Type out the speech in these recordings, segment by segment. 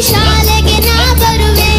ಶಾಲೆಗೆ ನಾ ಬರುವೆ.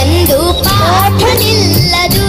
ಎಂದು ಪಾಠ ನಿಲ್ಲದು